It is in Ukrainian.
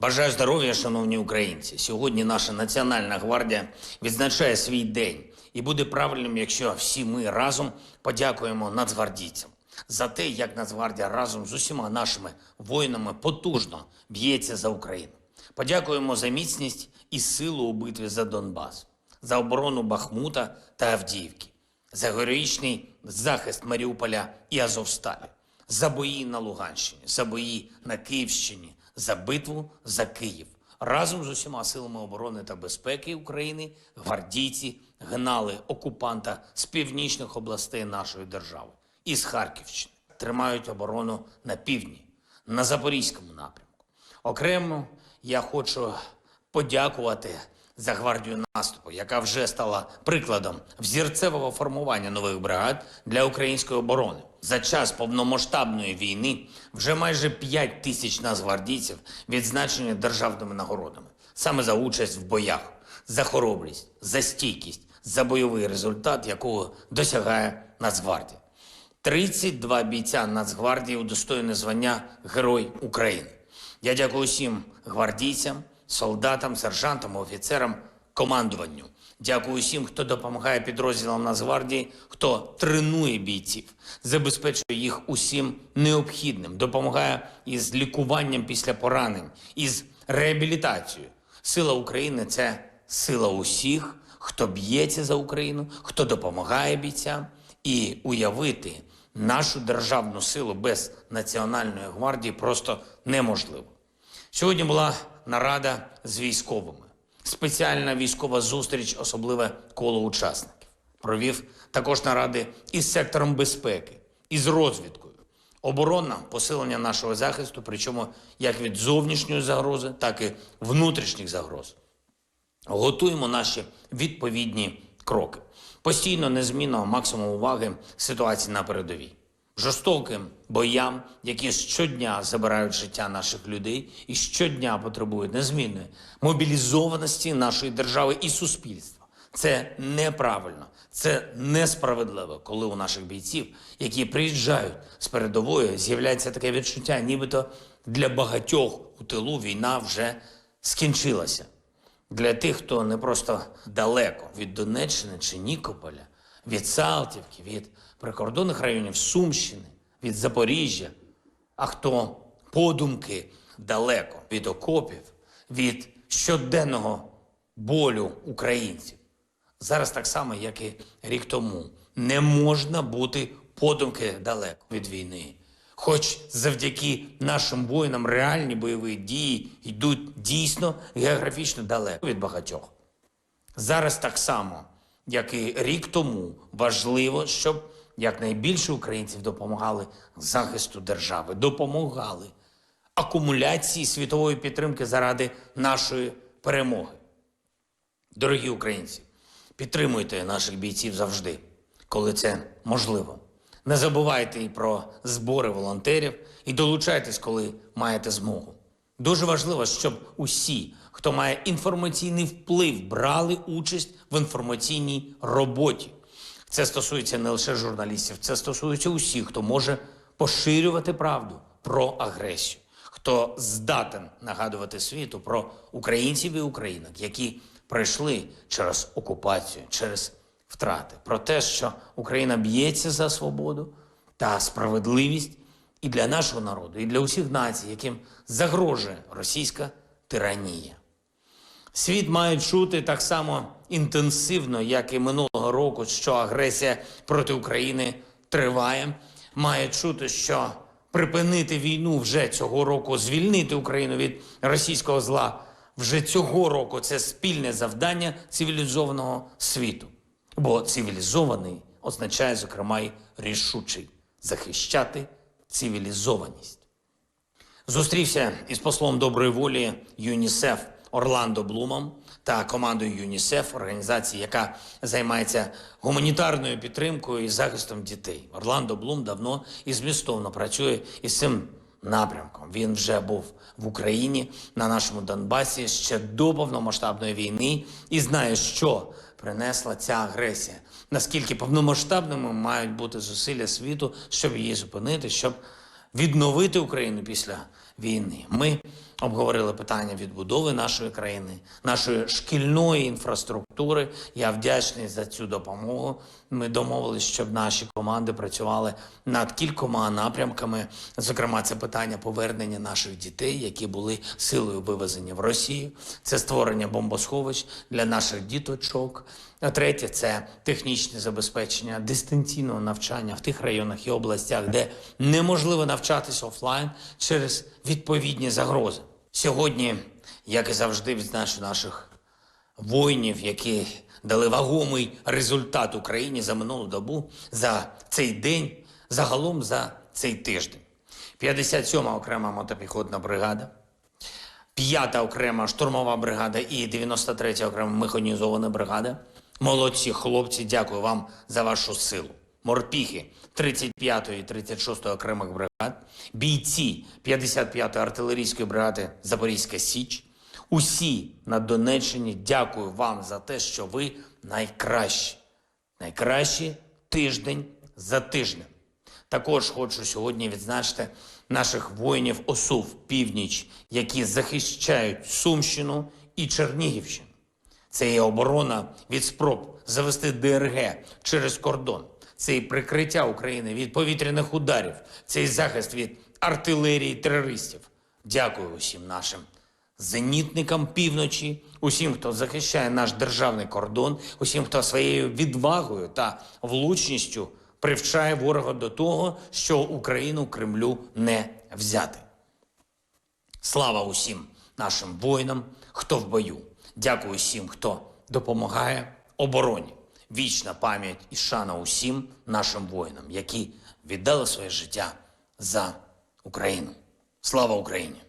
Бажаю здоров'я, шановні українці. Сьогодні наша Національна гвардія відзначає свій день, і буде правильним, якщо всі ми разом подякуємо нацгвардійцям за те, як Нацгвардія разом з усіма нашими воїнами потужно б'ється за Україну. Подякуємо за міцність і силу у битві за Донбас, за оборону Бахмута та Авдіївки, за героїчний захист Маріуполя і Азовсталі, за бої на Луганщині, за бої на Київщині, за битву за Київ. Разом з усіма силами оборони та безпеки України гвардійці гнали окупанта з північних областей нашої держави і з Харківщини. Тримають оборону на півдні, на Запорізькому напрямку. Окремо я хочу подякувати за гвардію наступу, яка вже стала прикладом взірцевого формування нових бригад для української оборони. За час повномасштабної війни вже майже 5 тисяч нацгвардійців відзначені державними нагородами саме за участь в боях, за хоробрість, за стійкість, за бойовий результат, якого досягає Нацгвардія. 32 бійця Нацгвардії удостоєні звання Герой України. Я дякую всім гвардійцям, солдатам, сержантам, офіцерам, командуванню. Дякую всім, хто допомагає підрозділам Нацгвардії, хто тренує бійців, забезпечує їх усім необхідним, допомагає із лікуванням після поранень, із реабілітацією. Сила України це сила усіх, хто б'ється за Україну, хто допомагає бійцям, і уявити нашу державну силу без Національної гвардії просто неможливо. Сьогодні була нарада з військовими, спеціальна військова зустріч, особливе коло учасників. Провів також наради із сектором безпеки, із розвідкою. Оборона, посилення нашого захисту, причому як від зовнішньої загрози, так і внутрішніх загроз. Готуємо наші відповідні кроки. Постійно незмінно максимум уваги ситуації на передовій. Жорстоким боям, які щодня забирають життя наших людей і щодня потребують незмінної мобілізованості нашої держави і суспільства. Це неправильно, це несправедливо, коли у наших бійців, які приїжджають з передової, з'являється таке відчуття, нібито для багатьох у тилу війна вже скінчилася. Для тих, хто не просто далеко від Донеччини чи Нікополя, від Салтівки, від прикордонних районів Сумщини, від Запоріжжя, а хто подумки далеко від окопів, від щоденного болю українців. Зараз так само, як і рік тому, не можна бути подумки далеко від війни. Хоч завдяки нашим воїнам реальні бойові дії йдуть дійсно географічно далеко від багатьох. Зараз так само, як і рік тому, важливо, щоб якнайбільше українців допомагали захисту держави, допомагали акумуляції світової підтримки заради нашої перемоги. Дорогі українці, підтримуйте наших бійців завжди, коли це можливо. Не забувайте і про збори волонтерів і долучайтесь, коли маєте змогу. Дуже важливо, щоб усі, хто має інформаційний вплив, брали участь в інформаційній роботі. Це стосується не лише журналістів, це стосується усіх, хто може поширювати правду про агресію, хто здатен нагадувати світу про українців і українок, які пройшли через окупацію, через втрати, про те, що Україна б'ється за свободу та справедливість і для нашого народу, і для усіх націй, яким загрожує російська тиранія. Світ має чути так само інтенсивно, як і минулого року, що агресія проти України триває. Має чути, що припинити війну вже цього року, звільнити Україну від російського зла вже цього року це спільне завдання цивілізованого світу. Бо цивілізований означає, зокрема, й рішучий захищати цивілізованість. Зустрівся із послом доброї волі ЮНІСЕФ Орландо Блумом та командою ЮНІСЕФ, організації, яка займається гуманітарною підтримкою і захистом дітей. Орландо Блум давно і змістовно працює із цим напрямком. Він вже був в Україні на нашому Донбасі ще до повномасштабної війни і знає, що принесла ця агресія. Наскільки повномасштабними мають бути зусилля світу, щоб її зупинити, щоб відновити Україну після війни. Ми обговорили питання відбудови нашої країни, нашої шкільної інфраструктури. Я вдячний за цю допомогу. Ми домовились, щоб наші команди працювали над кількома напрямками. Зокрема, це питання повернення наших дітей, які були силою вивезені в Росію. Це створення бомбосховищ для наших діточок. А третє це технічне забезпечення дистанційного навчання в тих районах і областях, де неможливо навчатися офлайн через відповідні загрози. Сьогодні, як і завжди, відзначу наших воїнів, які дали вагомий результат Україні за минулу добу, за цей день, загалом за цей тиждень. 57-ма окрема мотопіхотна бригада, 5-та окрема штурмова бригада і 93-я окрема механізована бригада. Молодці хлопці, дякую вам за вашу силу. Морпіхи 35-ї і 36-ї окремих бригад, бійці 55-ї артилерійської бригади Запорізька Січ. Усі на Донеччині дякую вам за те, що ви найкращі. Найкращі тиждень за тижнем. Також хочу сьогодні відзначити наших воїнів ОСУВ Північ, які захищають Сумщину і Чернігівщину. Це є оборона від спроб завести ДРГ через кордон. Це прикриття України від повітряних ударів, це і захист від артилерії терористів. Дякую усім нашим зенітникам півночі, усім, хто захищає наш державний кордон, усім, хто своєю відвагою та влучністю привчає ворога до того, що Україну Кремлю не взяти. Слава усім нашим воїнам, хто в бою. Дякую всім, хто допомагає обороні. Вічна пам'ять і шана усім нашим воїнам, які віддали своє життя за Україну. Слава Україні!